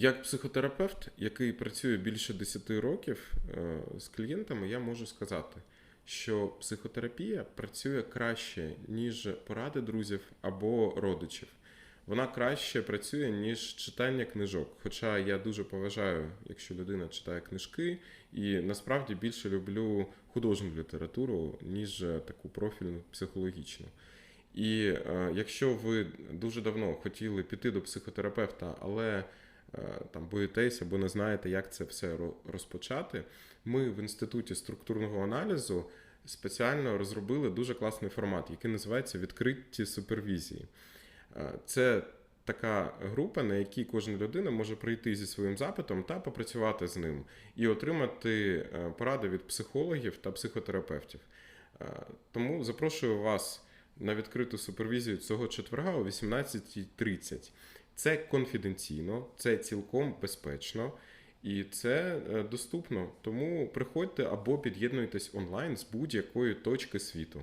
Як психотерапевт, який працює більше 10 років е, з клієнтами, я можу сказати, що психотерапія працює краще, ніж поради друзів або родичів. Вона краще працює, ніж читання книжок. Хоча я дуже поважаю, якщо людина читає книжки, і насправді більше люблю художню літературу, ніж таку профільну психологічну. І е, якщо ви дуже давно хотіли піти до психотерапевта, але там боїтесь або не знаєте, як це все розпочати, ми в інституті структурного аналізу спеціально розробили дуже класний формат, який називається відкриті супервізії. Е, Це така група, на якій кожна людина може прийти зі своїм запитом та попрацювати з ним і отримати е, поради від психологів та психотерапевтів. Е, Тому запрошую вас на відкриту супервізію цього четверга о 18.30. Це конфіденційно, це цілком безпечно і це е, доступно. Тому приходьте або під'єднуйтесь онлайн з будь-якої точки світу.